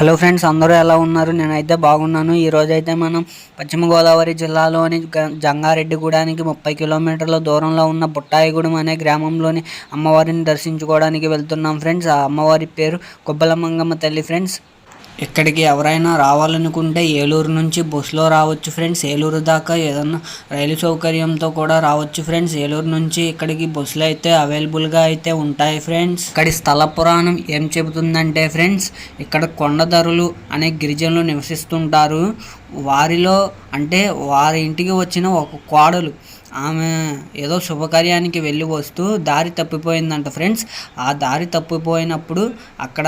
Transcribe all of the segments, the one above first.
Hello friends అందరూ ఎలా ఉన్నారు? నేనైతే బాగున్నాను. ఈ అయితే మనం పశ్చిమ గోదావరి జిల్లాలోని గ- జంగారెడ్డిగూడానికి ముప్పై కిలోమీటర్ల దూరంలో ఉన్న బుట్టాయిగూడెం అనే గ్రామంలోని అమ్మవారిని దర్శించుకోవడానికి వెళ్తున్నాం ఫ్రెండ్స్. ఆ అమ్మవారి పేరు కొబ్బలమంగమ్మ తల్లి ఫ్రెండ్స్. ఇక్కడికి ఎవరైనా రావాలనుకుంటే ఏలూరు నుంచి బస్సులో రావచ్చు ఫ్రెండ్స్. ఏలూరు దాకా ఏదన్నా రైలు సౌకర్యంతో కూడా రావచ్చు ఫ్రెండ్స్. ఏలూరు నుంచి ఇక్కడికి బస్సులు అయితే అవైలబుల్గా అయితే ఉంటాయి ఫ్రెండ్స్. ఇక్కడి స్థల పురాణం ఏం చెబుతుందంటే ఫ్రెండ్స్ ఇక్కడ కొండధరులు అనే గిరిజనులు నివసిస్తుంటారు. వారిలో అంటే వారి ఇంటికి వచ్చిన ఒక కోడలు ఆమె ఏదో శుభకార్యానికి వెళ్ళి వస్తూ దారి తప్పిపోయిందంట ఫ్రెండ్స్. ఆ దారి తప్పిపోయినప్పుడు అక్కడ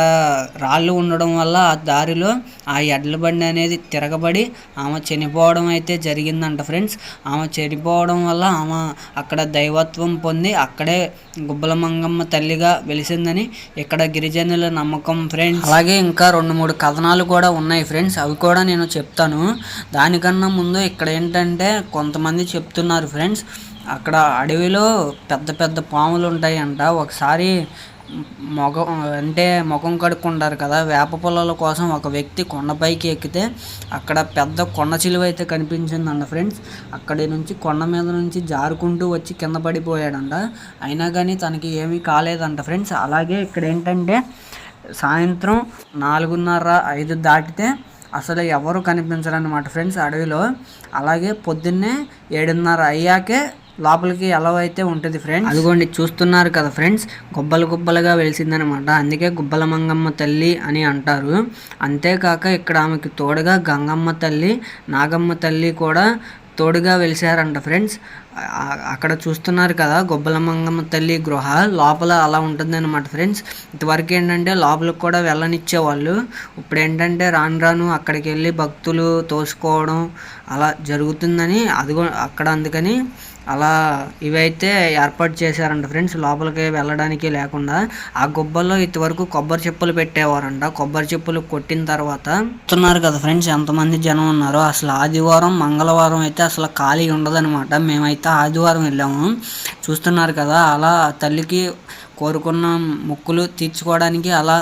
రాళ్ళు ఉండడం వల్ల ఆ దారిలో ఆ ఎడ్ల బండి అనేది తిరగబడి ఆమె చనిపోవడం అయితే జరిగిందంట ఫ్రెండ్స్. ఆమె చనిపోవడం వల్ల ఆమె అక్కడ దైవత్వం పొంది అక్కడే గుబ్బల మంగమ్మ తల్లిగా వెలిసిందని ఇక్కడ గిరిజనుల నమ్మకం ఫ్రెండ్స్. అలాగే ఇంకా రెండు మూడు కథనాలు కూడా ఉన్నాయి ఫ్రెండ్స్. అవి కూడా నేను చెప్తాను. దానికన్నా ముందు ఇక్కడ ఏంటంటే కొంతమంది చెప్తున్నారు ఫ్రెండ్స్. ఫ్రెండ్స్ అక్కడ అడవిలో పెద్ద పెద్ద పాములు ఉంటాయంట ఒకసారి మొగం అంటే ముఖం కడుక్కుంటారు కదా వేప పొలాల కోసం ఒక వ్యక్తి కొండపైకి ఎక్కితే అక్కడ పెద్ద కొండ చిలువ అయితే కనిపించిందంట ఫ్రెండ్స్ అక్కడి నుంచి కొండ మీద నుంచి జారుకుంటూ వచ్చి కింద పడిపోయాడంట. అయినా కానీ తనకి ఏమీ కాలేదంట ఫ్రెండ్స్ అలాగే ఇక్కడ ఏంటంటే సాయంత్రం నాలుగున్నర ఐదు దాటితే అసలు ఎవరు కనిపించరన్నమాట ఫ్రెండ్స్ అడవిలో. అలాగే పొద్దున్నే ఏడున్నర అయ్యాకే లోపలికి ఎలవైతే అయితే ఉంటుంది ఫ్రెండ్స్. అదిగోండి చూస్తున్నారు కదా ఫ్రెండ్స్ గుబ్బలు గుబ్బలుగా వెలిసిందనమాట అందుకే గుబ్బల మంగమ్మ తల్లి అని అంటారు. అంతేకాక ఇక్కడ ఆమెకి తోడుగా గంగమ్మ తల్లి నాగమ్మ తల్లి కూడా తోడుగా వెలిసారంట ఫ్రెండ్స్. అక్కడ చూస్తున్నారు కదా గొబ్బలమంగమ్మ తల్లి గృహ లోపల అలా ఉంటుందన్నమాట ఫ్రెండ్స్. ఇంతవరకు ఏంటంటే లోపలికి కూడా వెళ్ళనిచ్చేవాళ్ళు. ఇప్పుడు ఏంటంటే రాను రాను అక్కడికి వెళ్ళి భక్తులు తోసుకోవడం అలా జరుగుతుందని అది అక్కడ అందుకని అలా ఇవైతే ఏర్పాటు చేశారంట ఫ్రెండ్స్. లోపలికి వెళ్ళడానికి లేకుండా ఆ గుబ్బల్లో ఇంతవరకు కొబ్బరి చెప్పులు పెట్టేవారంట. కొబ్బరి చెప్పులు కొట్టిన తర్వాత చూస్తున్నారు కదా ఫ్రెండ్స్ ఎంతమంది జనం ఉన్నారో. అసలు ఆదివారం మంగళవారం అయితే అసలు ఖాళీ ఉండదనమాట మేమైతే ఆదివారం వెళ్ళాము. చూస్తున్నారు కదా అలా తల్లికి కోరుకున్న మొక్కులు తీర్చుకోవడానికి అలా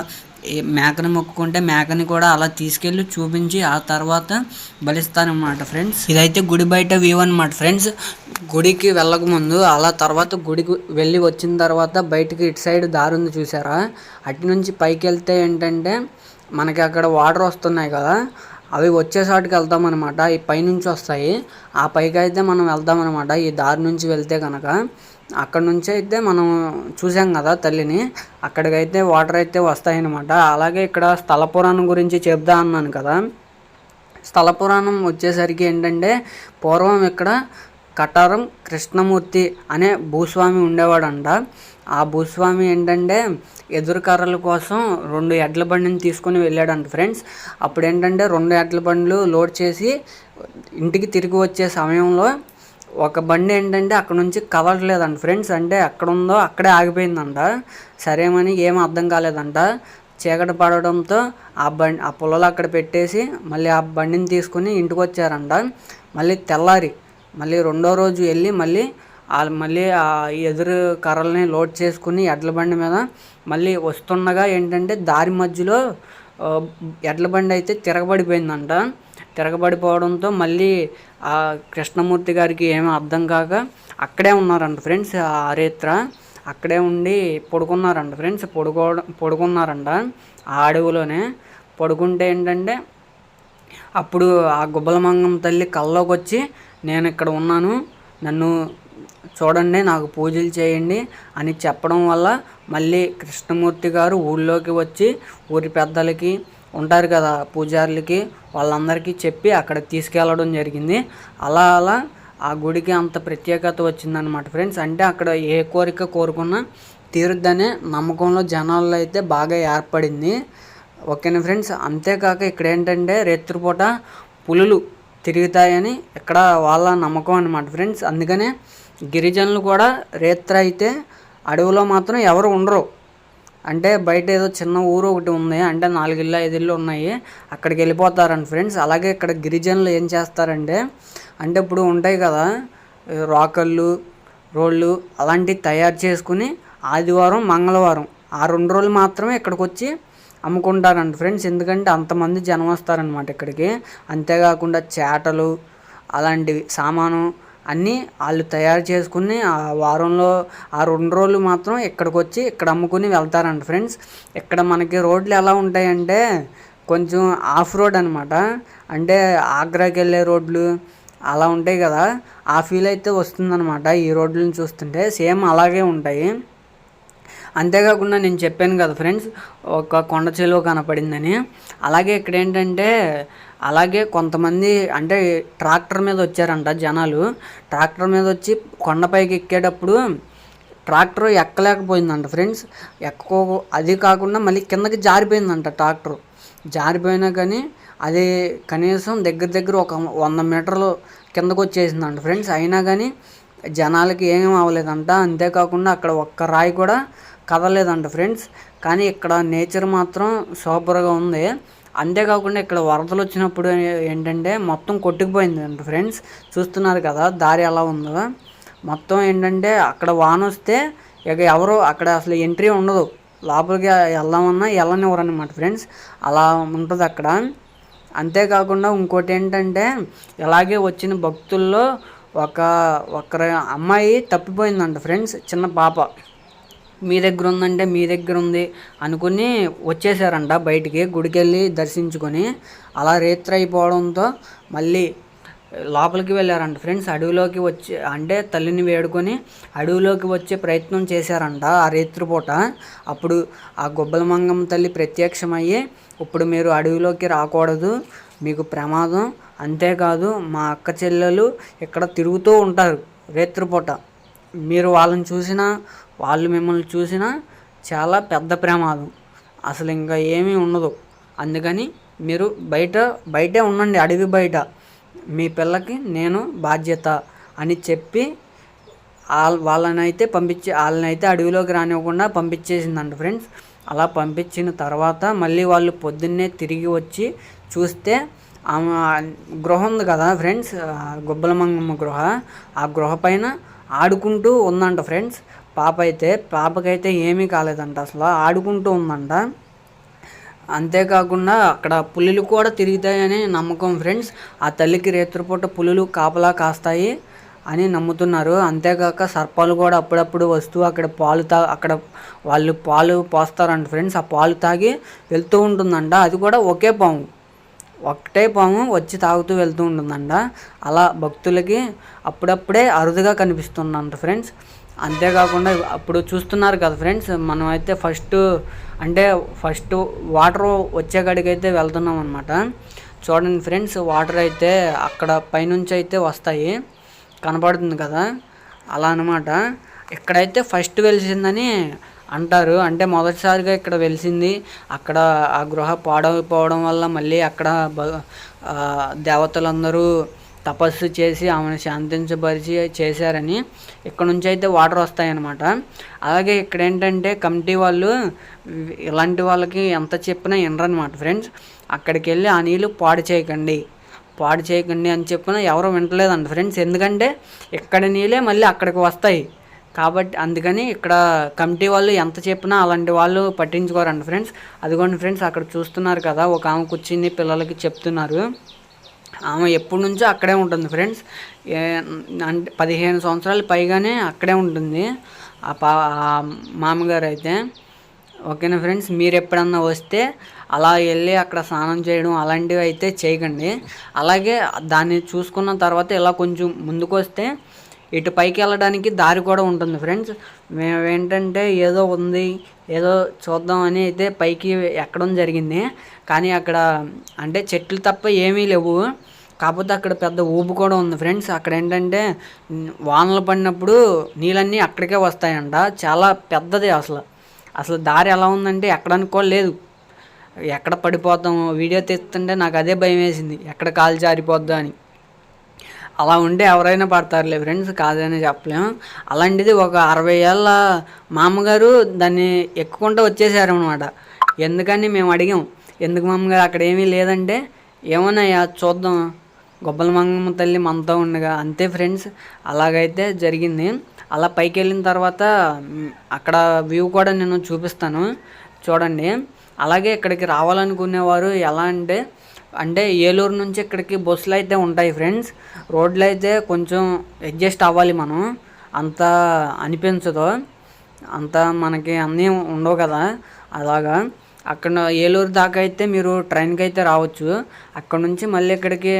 మేకని మొక్కుకుంటే మేకని కూడా అలా తీసుకెళ్ళి చూపించి ఆ తర్వాత బలిస్తానమాట ఫ్రెండ్స్. ఇదైతే గుడి బయట వ్యూ అనమాట ఫ్రెండ్స్. గుడికి వెళ్ళకముందు అలా తర్వాత గుడికి వెళ్ళి వచ్చిన తర్వాత బయటికి ఇటు సైడ్ దారి ఉంది చూసారా? అటు నుంచి పైకి వెళ్తే ఏంటంటే మనకి అక్కడ వాటర్ వస్తున్నాయి కదా. అవి వచ్చేసాటికి వెళ్తాం అనమాట ఈ పైనుంచి వస్తాయి. ఆ పైకి అయితే మనం వెళ్దాం అనమాట ఈ దారి నుంచి వెళ్తే కనుక అక్కడ నుంచి అయితే మనం చూసాం కదా తల్లిని. అక్కడికైతే వాటర్ అయితే వస్తాయన్నమాట. అలాగే ఇక్కడ స్థల పురాణం గురించి చెప్దా అన్నాను కదా. స్థల పురాణం వచ్చేసరికి ఏంటంటే పూర్వం ఇక్కడ కటారం కృష్ణమూర్తి అనే భూస్వామి ఉండేవాడంట. ఆ భూస్వామి ఏంటంటే ఎదురు కర్రల కోసం రెండు ఎడ్ల బండిని తీసుకొని వెళ్ళాడంట ఫ్రెండ్స్. అప్పుడు ఏంటంటే రెండు ఎడ్ల బండ్లు లోడ్ చేసి ఇంటికి తిరిగి వచ్చే సమయంలో ఒక బండి ఏంటంటే అక్కడ నుంచి కదలట్లేదంట ఫ్రెండ్స్. అంటే ఎక్కడ ఉందో అక్కడే ఆగిపోయిందంట. సరేమని ఏం అర్థం కాలేదంట. చీకటి పడడంతో ఆ బండి ఆ పొలాలు అక్కడ పెట్టేసి మళ్ళీ ఆ బండిని తీసుకుని ఇంటికి వచ్చారంట మళ్ళీ తెల్లారి మళ్ళీ రెండో రోజు వెళ్ళి మళ్ళీ వాళ్ళు మళ్ళీ ఆ ఎదురు కర్రల్ని లోడ్ చేసుకుని ఎడ్ల బండి మీద మళ్ళీ వస్తుండగా ఏంటంటే దారి మధ్యలో ఎడ్ల బండి అయితే తిరగబడిపోయిందంట. తిరగబడిపోవడంతో మళ్ళీ ఆ కృష్ణమూర్తి గారికి ఏమీ అర్థం కాక అక్కడే ఉన్నారంట ఫ్రెండ్స్ ఆ అక్కడే ఉండి పడుకున్నారంట ఫ్రెండ్స్. పడుకోవడం పడుకున్నారంట ఆ అడవిలోనే. పడుకుంటే ఏంటంటే అప్పుడు ఆ గుబ్బలమంగం తల్లి కల్లోకి వచ్చి నేను ఇక్కడ ఉన్నాను. నన్ను చూడండి నాకు పూజలు చేయండి అని చెప్పడం వల్ల మళ్ళీ కృష్ణమూర్తి గారు ఊళ్ళోకి వచ్చి ఊరి పెద్దలకి ఉంటారు కదా పూజారులకి వాళ్ళందరికీ చెప్పి అక్కడ తీసుకెళ్ళడం జరిగింది. అలా అలా ఆ గుడికి అంత ప్రత్యేకత వచ్చిందనమాట ఫ్రెండ్స్. అంటే అక్కడ ఏ కోరిక కోరుకున్నా తీరుద్దనే నమ్మకంలో జనాల్లో అయితే బాగా ఏర్పడింది. ఓకేనా ఫ్రెండ్స్? అంతేకాక ఇక్కడ ఏంటంటే రేత్రిపూట పులులు తిరుగుతాయని ఇక్కడ వాళ్ళ నమ్మకం అనమాట ఫ్రెండ్స్. అందుకనే గిరిజనులు కూడా రేత్ర అయితే అడవిలో మాత్రం ఎవరు ఉండరు. అంటే బయట ఏదో చిన్న ఊరు ఒకటి ఉంది అంటే నాలుగు ఇల్లు ఐదు ఇల్లు ఉన్నాయి. అక్కడికి వెళ్ళిపోతారండి ఫ్రెండ్స్ అలాగే ఇక్కడ గిరిజనులు ఏం చేస్తారంటే అంటే ఇప్పుడు ఉంటాయి కదా రాకళ్ళు రోళ్ళు అలాంటివి తయారు చేసుకుని ఆదివారం మంగళవారం ఆ రెండు రోజులు మాత్రమే ఇక్కడికి వచ్చి అమ్ముకుంటారండి ఫ్రెండ్స్ ఎందుకంటే అంతమంది జనం వస్తారనమాట ఇక్కడికి. అంతేకాకుండా చేటలు అలాంటివి సామాను అన్నీ వాళ్ళు తయారు చేసుకుని ఆ వారంలో ఆ రెండు రోజులు మాత్రం ఇక్కడికి వచ్చి ఇక్కడ అమ్ముకుని వెళ్తారంట ఫ్రెండ్స్. ఇక్కడ మనకి రోడ్లు ఎలా ఉంటాయంటే కొంచెం ఆఫ్ రోడ్ అనమాట అంటే ఆగ్రాకి వెళ్ళే రోడ్లు అలా ఉంటాయి కదా. ఆ ఫీల్ అయితే వస్తుందన్నమాట ఈ రోడ్లను చూస్తుంటే. సేమ్ అలాగే ఉంటాయి. అంతేకాకుండా నేను చెప్పాను కదా ఫ్రెండ్స్ ఒక కొండ చెలువ కనపడిందని. అలాగే ఇక్కడ ఏంటంటే అలాగే కొంతమంది అంటే ట్రాక్టర్ మీద వచ్చారంట జనాలు. ట్రాక్టర్ మీద వచ్చి కొండపైకి ఎక్కేటప్పుడు ట్రాక్టర్ ఎక్కలేకపోయిందంట ఫ్రెండ్స్. ఎక్కో అది కాకుండా మళ్ళీ కిందకి జారిపోయిందంట ట్రాక్టర్. జారిపోయినా కానీ అది కనీసం దగ్గర దగ్గర ఒక వంద మీటర్లు కిందకు వచ్చేసిందంట ఫ్రెండ్స్. అయినా కానీ జనాలకి ఏం అవ్వలేదంట. అంతేకాకుండా అక్కడ ఒక్క రాయి కూడా కదలేదంట ఫ్రెండ్స్. కానీ ఇక్కడ నేచర్ మాత్రం సూపర్గా ఉంది. అంతేకాకుండా ఇక్కడ వరదలు వచ్చినప్పుడు ఏంటంటే మొత్తం కొట్టుకుపోయింది అంట ఫ్రెండ్స్. చూస్తున్నారు కదా దారి ఎలా ఉందో. మొత్తం ఏంటంటే అక్కడ వాన వస్తే ఇక ఎవరు అక్కడ అసలు ఎంట్రీ ఉండదు. లోపలికి వెళ్దామన్నా వెళ్ళనివ్వరు అనమాట ఫ్రెండ్స్. అలా ఉంటుంది అక్కడ. అంతేకాకుండా ఇంకోటి ఏంటంటే ఇలాగే వచ్చిన భక్తుల్లో ఒక ఒకరి అమ్మాయి తప్పిపోయిందంట ఫ్రెండ్స్ చిన్న పాప. మీ దగ్గర ఉందంటే మీ దగ్గర ఉంది అనుకుని వచ్చేసారంట బయటికి గుడికెళ్ళి దర్శించుకొని. అలా రేత్రి అయిపోవడంతో మళ్ళీ లోపలికి వెళ్ళారంట ఫ్రెండ్స్. అడవిలోకి వచ్చి అంటే తల్లిని వేడుకొని అడవిలోకి వచ్చే ప్రయత్నం చేశారంట ఆ రేత్రిపూట. అప్పుడు ఆ గొబ్బల మంగమ్మ తల్లి ప్రత్యక్షమయ్యి ఇప్పుడు మీరు అడవిలోకి రాకూడదు మీకు ప్రమాదం. అంతేకాదు మా అక్క చెల్లెలు ఇక్కడ తిరుగుతూ ఉంటారు రేత్రిపూట. మీరు వాళ్ళని చూసినా వాళ్ళు మిమ్మల్ని చూసినా చాలా పెద్ద ప్రమాదం అసలు ఇంకా ఏమీ ఉండదు. అందుకని మీరు బయట బయటే ఉండండి అడవి బయట. మీ పిల్లకి నేను బాధ్యత అని చెప్పి వాళ్ళని అయితే పంపించి వాళ్ళని అయితే అడవిలోకి రానివ్వకుండా పంపించేసిందంట ఫ్రెండ్స్. అలా పంపించిన తర్వాత మళ్ళీ వాళ్ళు పొద్దున్నే తిరిగి వచ్చి చూస్తే ఆమె గృహ ఉంది కదా ఫ్రెండ్స్ గుబ్బలమంగమ్మ గృహ. ఆ గృహ పైన ఆడుకుంటూ ఉందంట ఫ్రెండ్స్. పాప అయితే పాపకైతే ఏమీ కాలేదంట అసలు. ఆడుకుంటూ ఉందంట. అంతేకాకుండా అక్కడ పులులు కూడా తిరుగుతాయని నమ్మకం ఫ్రెండ్స్. ఆ తల్లికి రేత్రిపూట పులులు కాపలా కాస్తాయి అని నమ్ముతున్నారు. అంతేకాక సర్పాలు కూడా అప్పుడప్పుడు వస్తూ అక్కడ పాలు తా అక్కడ వాళ్ళు పాలు పోస్తారంట ఫ్రెండ్స్. ఆ పాలు తాగి వెళ్తూ ఉంటుందంట. అది కూడా ఒకే పాము. ఒకటే పాము వచ్చి తాగుతూ వెళ్తూ ఉంటుందంట. అలా భక్తులకి అప్పుడప్పుడే అరుదుగా కనిపిస్తుందంట ఫ్రెండ్స్. అంతేకాకుండా అప్పుడు చూస్తున్నారు కదా ఫ్రెండ్స్ మనం అయితే ఫస్ట్ అంటే ఫస్ట్ వాటర్ వచ్చే కాడికి అయితే వెళ్తున్నాం అనమాట చూడండి ఫ్రెండ్స్ వాటర్ అయితే అక్కడ పైనుంచి అయితే వస్తాయి. కనపడుతుంది కదా? అలా అనమాట ఇక్కడైతే ఫస్ట్ వెలిసిందని అంటారు. అంటే మొదటిసారిగా ఇక్కడ వెలిసింది. అక్కడ ఆ గృహ పాడైపోవడం వల్ల మళ్ళీ అక్కడ దేవతలందరూ తపస్సు చేసి ఆమెను శాంతించబరిచి చేశారని ఇక్కడ నుంచి అయితే వాటర్ వస్తాయన్నమాట. అలాగే ఇక్కడ ఏంటంటే కమిటీ వాళ్ళు ఇలాంటి వాళ్ళకి ఎంత చెప్పినా వినరనమాట ఫ్రెండ్స్. అక్కడికి వెళ్ళి ఆ నీళ్ళు పాడు చేయకండి. పాడు చేయకండి అని చెప్పిన ఎవరు వింటలేదంట ఫ్రెండ్స్. ఎందుకంటే ఇక్కడ నీళ్ళే మళ్ళీ అక్కడికి వస్తాయి. కాబట్టి అందుకని ఇక్కడ కమిటీ వాళ్ళు ఎంత చెప్పినా అలాంటి వాళ్ళు పట్టించుకోరండి ఫ్రెండ్స్. అదిగోండి ఫ్రెండ్స్ అక్కడ చూస్తున్నారు కదా ఒక ఆమె కూర్చుని పిల్లలకి చెప్తున్నారు. ఆమె ఎప్పటి నుంచో అక్కడే ఉంటుంది ఫ్రెండ్స్. అంటే పదిహేను సంవత్సరాలు పైగానే అక్కడే ఉంటుంది. ఆ పా మామగారు అయితే ఓకేనా ఫ్రెండ్స్? మీరు ఎప్పుడన్నా వస్తే అలా వెళ్ళి అక్కడ స్నానం చేయడం అలాంటివి అయితే చేయకండి. అలాగే దాన్ని చూసుకున్న తర్వాత ఇలా కొంచెం ముందుకు వస్తే ఇటు పైకి వెళ్ళడానికి దారి కూడా ఉంటుంది ఫ్రెండ్స్ మేము ఏంటంటే ఏదో ఉంది ఏదో చూద్దామని అయితే పైకి ఎక్కడం జరిగింది. కానీ అక్కడ అంటే చెట్లు తప్ప ఏమీ లేవు. కాకపోతే అక్కడ పెద్ద ఊపు కూడా ఉంది ఫ్రెండ్స్ అక్కడ ఏంటంటే వానలు పడినప్పుడు నీళ్ళన్నీ అక్కడికే వస్తాయంట. చాలా పెద్దది అసలు. అసలు దారి ఎలా ఉందంటే ఎక్కడానికి కూడా లేదు. ఎక్కడ పడిపోతాము వీడియో తీస్తుంటే నాకు అదే భయం వేసింది. ఎక్కడ కాలు జారిపోద్దా అని. అలా ఉంటే ఎవరైనా పడతారులే ఫ్రెండ్స్ కాదని చెప్పలేము అలాంటిది ఒక అరవై ఏళ్ళ మామగారు దాన్ని ఎక్కుకుంటూ వచ్చేసారనమాట ఎందుకని మేము అడిగాం ఎందుకు మామగారు అక్కడ ఏమీ లేదంటే ఏమోనయ్యా చూద్దాం. గొప్పల మంగమ్మ తల్లి మనతో ఉండగా. అంతే ఫ్రెండ్స్ అలాగైతే జరిగింది. అలా పైకి వెళ్ళిన తర్వాత అక్కడ వ్యూ కూడా నేను చూపిస్తాను. చూడండి. అలాగే ఇక్కడికి రావాలనుకునేవారు ఎలా అంటే అంటే ఏలూరు నుంచి ఇక్కడికి బస్సులు అయితే ఉంటాయి ఫ్రెండ్స్. రోడ్లు అయితే కొంచెం అడ్జస్ట్ అవ్వాలి మనం. అంత అనిపించదు. అంత మనకి అన్నీ ఉండవు కదా. అలాగా. అక్కడ ఏలూరు దాకా అయితే మీరు ట్రైన్కి అయితే రావచ్చు. అక్కడ నుంచి మళ్ళీ ఇక్కడికి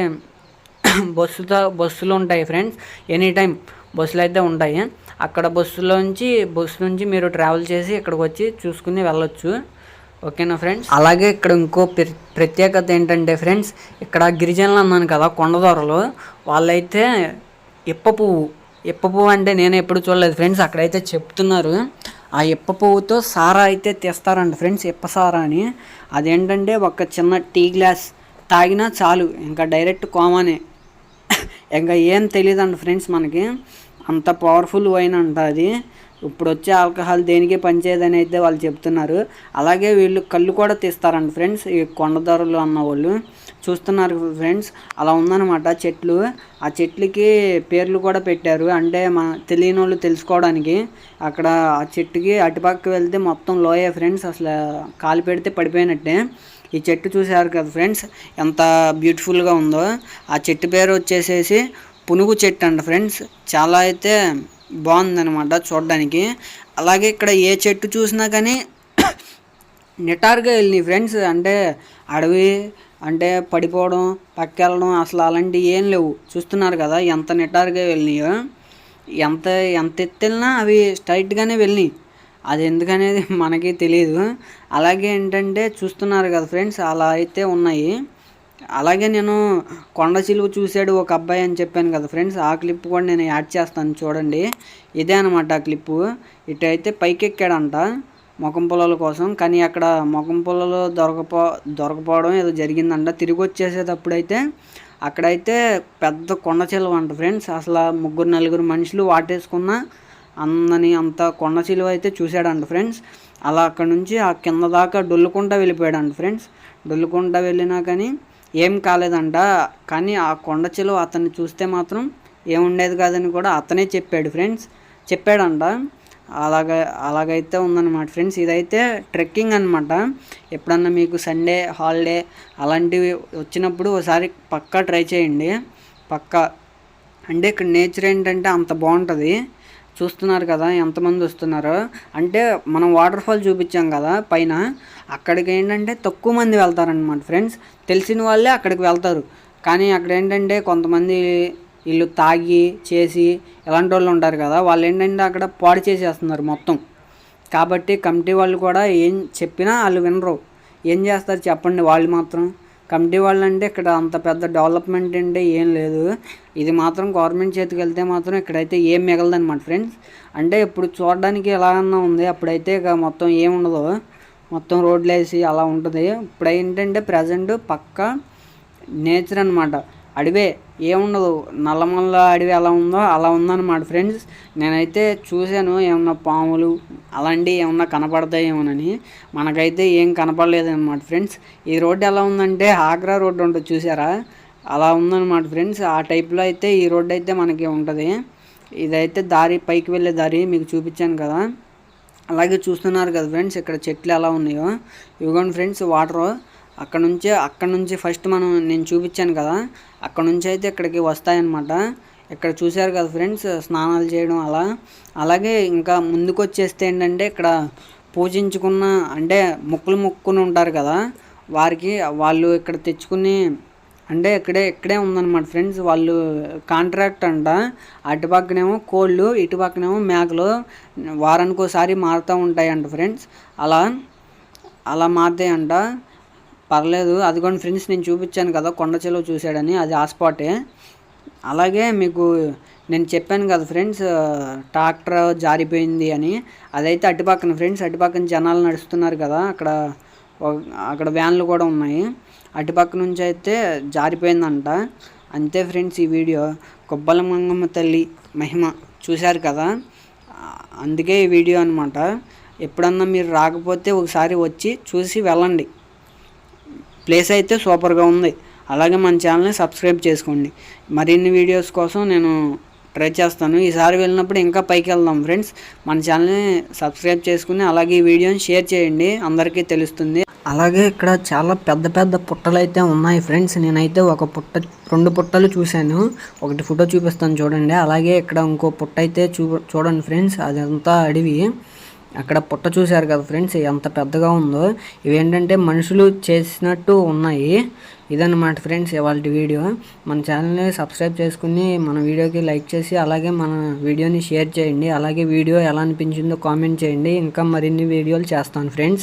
బస్సుతో బస్సులు ఉంటాయి ఫ్రెండ్స్. ఎనీ టైం బస్సులు అయితే ఉంటాయి. అక్కడ బస్సులోంచి బస్సు నుంచి మీరు ట్రావెల్ చేసి ఇక్కడికి వచ్చి చూసుకుని వెళ్ళొచ్చు. ఓకేనా ఫ్రెండ్స్? అలాగే ఇక్కడ ఇంకో ప్ర- ప్రత్యేకత ఏంటంటే ఫ్రెండ్స్ ఇక్కడ గిరిజనులు అన్నాను కదా కొండదొరలు వాళ్ళైతే ఇప్ప పువ్వు ఇప్ప పువ్వు అంటే నేను ఎప్పుడు చూడలేదు ఫ్రెండ్స్ అక్కడైతే చెప్తున్నారు. ఆ ఇప్ప పువ్వుతో సారా అయితే తెస్తారంట ఫ్రెండ్స్ ఇప్ప సారా అని. అదేంటంటే ఒక చిన్న టీ గ్లాస్ తాగినా చాలు ఇంకా డైరెక్ట్ కోమానే. ఇంకా ఏం తెలియదండి ఫ్రెండ్స్ మనకి. అంత పవర్ఫుల్ వైన్ అంట అది. ఇప్పుడు వచ్చే ఆల్కహాల్ దేనికి పనిచేయదని అయితే వాళ్ళు చెప్తున్నారు. అలాగే వీళ్ళు కళ్ళు కూడా తీస్తారంట ఫ్రెండ్స్ ఈ కొండదారులు అన్న వాళ్ళు చూస్తున్నారు ఫ్రెండ్స్ అలా ఉందన్నమాట చెట్లు. ఆ చెట్లకి పేర్లు కూడా పెట్టారు. అంటే మన తెలియని వాళ్ళు తెలుసుకోవడానికి అక్కడ ఆ చెట్టుకి అటుపక్క వెళ్తే మొత్తం లోయే ఫ్రెండ్స్ అసలు కాలు పెడితే పడిపోయినట్టే. ఈ చెట్టు చూసారు కదా ఫ్రెండ్స్ ఎంత బ్యూటిఫుల్గా ఉందో. ఆ చెట్టు పేరు వచ్చేసేసి పునుగు చెట్టు అంట ఫ్రెండ్స్. చాలా అయితే బాగుందనమాట చూడడానికి. అలాగే ఇక్కడ ఏ చెట్టు చూసినా కానీ నిటారుగా వెళ్ళినాయి ఫ్రెండ్స్. అంటే అడవి అంటే పడిపోవడం పక్కెళ్ళడం అసలు అలాంటివి ఏం లేవు. చూస్తున్నారు కదా ఎంత నిటారుగా వెళ్ళినాయో. ఎంత ఎంత ఎత్తెళ్ళినా అవి స్ట్రైట్గానే వెళ్ళినాయి. అది ఎందుకనేది మనకి తెలియదు అలాగే ఏంటంటే చూస్తున్నారు కదా ఫ్రెండ్స్ అలా అయితే ఉన్నాయి. అలాగే నేను కొండ చిలువ చూశాడు ఒక అబ్బాయి అని చెప్పాను కదా ఫ్రెండ్స్ ఆ క్లిప్ కూడా నేను యాడ్ చేస్తాను చూడండి. ఇదే అనమాట ఆ క్లిప్పు ఇటు అయితే మొఖం పొలాల కోసం కానీ అక్కడ మొఖం పొలాలు దొరకపో దొరకపోవడం ఏదో జరిగిందంట. తిరిగి వచ్చేసేటప్పుడైతే అక్కడైతే పెద్ద కొండ చిలువ అంట ఫ్రెండ్స్. అసలు ముగ్గురు నలుగురు మనుషులు వాటేసుకున్న అందని అంత కొండ చిలువ అయితే చూశాడంట ఫ్రెండ్స్. అలా అక్కడ నుంచి ఆ కింద దాకా డొల్లుకుంటా వెళ్ళిపోయాడంట ఫ్రెండ్స్. డొల్లుకుంటా వెళ్ళినా కానీ ఏం కాలేదంట కానీ ఆ కొండ చిలువ అతన్ని చూస్తే మాత్రం ఏముండేది కాదని కూడా అతనే చెప్పాడు ఫ్రెండ్స్. చెప్పాడంట. అలాగ అలాగైతే ఉందన్నమాట ఫ్రెండ్స్. ఇదైతే ట్రెక్కింగ్ అనమాట ఎప్పుడన్నా మీకు సండే హాలిడే అలాంటివి వచ్చినప్పుడు ఒకసారి పక్కా ట్రై చేయండి. పక్కా. అంటే ఇక్కడ నేచర్ ఏంటంటే అంత బాగుంటుంది. చూస్తున్నారు కదా ఎంతమంది వస్తున్నారో. అంటే మనం వాటర్ ఫాల్ చూపించాం కదా పైన. అక్కడికి ఏంటంటే తక్కువ మంది వెళ్తారనమాట ఫ్రెండ్స్. తెలిసిన వాళ్ళే అక్కడికి వెళ్తారు. కానీ అక్కడ ఏంటంటే కొంతమంది వీళ్ళు తాగి చేసి ఇలాంటి వాళ్ళు ఉంటారు కదా వాళ్ళు ఏంటంటే అక్కడ పాడు చేసేస్తున్నారు మొత్తం. కాబట్టి కమిటీ వాళ్ళు కూడా ఏం చెప్పినా వాళ్ళు వినరు. ఏం చేస్తారు చెప్పండి వాళ్ళు మాత్రం. కమిటీ వాళ్ళు అంటే ఇక్కడ అంత పెద్ద డెవలప్మెంట్ అంటే ఏం లేదు. ఇది మాత్రం గవర్నమెంట్ చేతికి వెళ్తే మాత్రం ఇక్కడైతే ఏం మిగలదన్నమాట ఫ్రెండ్స్. అంటే ఇప్పుడు చూడడానికి ఎలాగన్నా ఉంది అప్పుడైతే ఇక మొత్తం ఏముండదు మొత్తం రోడ్లు వేసి అలా ఉంటుంది. ఇప్పుడు ఏంటంటే ప్రజెంట్ పక్క నేచర్ అనమాట అడవే. ఏముండదు. నల్లమల్ల అడవి ఎలా ఉందో అలా ఉందన్నమాట ఫ్రెండ్స్. నేనైతే చూశాను ఏమన్నా పాములు అలాంటివి ఏమన్నా కనపడతాయేమోనని. మనకైతే ఏం కనపడలేదన్నమాట ఫ్రెండ్స్. ఈ రోడ్డు ఎలా ఉందంటే ఆగ్రా రోడ్డు ఉంటుంది చూసారా అలా ఉందన్నమాట ఫ్రెండ్స్. ఆ టైప్లో అయితే ఈ రోడ్డు అయితే మనకి ఉంటుంది. ఇదైతే దారి పైకి వెళ్ళే దారి మీకు చూపించాను కదా. అలాగే చూస్తున్నారు కదా ఫ్రెండ్స్ ఇక్కడ చెట్లు ఎలా ఉన్నాయో. ఇవ్వండి ఫ్రెండ్స్ వాటర్. అక్కడ నుంచే అక్కడ నుంచి ఫస్ట్ మనం నేను చూపించాను కదా అక్కడ నుంచి అయితే ఇక్కడికి వస్తాయన్నమాట. ఇక్కడ చూశారు కదా ఫ్రెండ్స్ స్నానాలు చేయడం అలా. అలాగే ఇంకా ముందుకు వచ్చేస్తే ఏంటంటే ఇక్కడ పూజించుకున్న అంటే మొక్కులు మొక్కుని ఉంటారు కదా వారికి వాళ్ళు ఇక్కడ తెచ్చుకుని అంటే ఇక్కడే ఇక్కడే ఉందన్నమాట ఫ్రెండ్స్ వాళ్ళు కాంట్రాక్ట్ అంట. అటు పక్కనేమో కోళ్ళు ఇటు పక్కనేమో మేకలు వారానికి ఒకసారి మారుతూ ఉంటాయంట ఫ్రెండ్స్ అలా అలా మారుతాయంట. పర్లేదు అదిగోండి ఫ్రెండ్స్ నేను చూపించాను కదా కొండ చెలువ చూశాడని అది ఆ స్పాటే. అలాగే మీకు నేను చెప్పాను కదా ఫ్రెండ్స్ ట్రాక్టర్ జారిపోయింది అని. అదైతే అటుపక్కన ఫ్రెండ్స్ అటుపక్కన జనాలు నడుస్తున్నారు కదా అక్కడ అక్కడ వ్యాన్లు కూడా ఉన్నాయి. అటుపక్క నుంచి అయితే జారిపోయిందంట. అంతే ఫ్రెండ్స్ ఈ వీడియో. కొబ్బల మంగమ్మ తల్లి మహిమ చూశారు కదా అందుకే ఈ వీడియో అనమాట ఎప్పుడన్నా మీరు రాకపోతే ఒకసారి వచ్చి చూసి వెళ్ళండి. ప్లేస్ అయితే సూపర్గా ఉంది. అలాగే మన ఛానల్ని సబ్స్క్రైబ్ చేసుకోండి. మరిన్ని వీడియోస్ కోసం నేను ట్రై చేస్తాను. ఈసారి వెళ్ళినప్పుడు ఇంకా పైకి వెళ్దాం ఫ్రెండ్స్. మన ఛానల్ని సబ్స్క్రైబ్ చేసుకుని అలాగే ఈ వీడియోని షేర్ చేయండి. అందరికీ తెలుస్తుంది. అలాగే ఇక్కడ చాలా పెద్ద పెద్ద పుట్టలు అయితే ఉన్నాయి ఫ్రెండ్స్. నేనైతే ఒక పుట్ట రెండు పుట్టలు చూశాను. ఒకటి ఫోటో చూపిస్తాను చూడండి. అలాగే ఇక్కడ ఇంకో పుట్ట అయితే చూ చూడండి ఫ్రెండ్స్. అదంతా అడవి. అక్కడ పుట్ట చూశారు కదా ఫ్రెండ్స్ ఎంత పెద్దగా ఉందో. ఇవేంటంటే మనుషులు చేసినట్టు ఉన్నాయి. ఇదన్నమాట ఫ్రెండ్స్ ఇవాళ వీడియో. మన ఛానల్ని సబ్స్క్రైబ్ చేసుకుని మన వీడియోకి లైక్ చేసి అలాగే మన వీడియోని షేర్ చేయండి. అలాగే వీడియో ఎలా అనిపించిందో కామెంట్ చేయండి. ఇంకా మరిన్ని వీడియోలు చేస్తాను ఫ్రెండ్స్.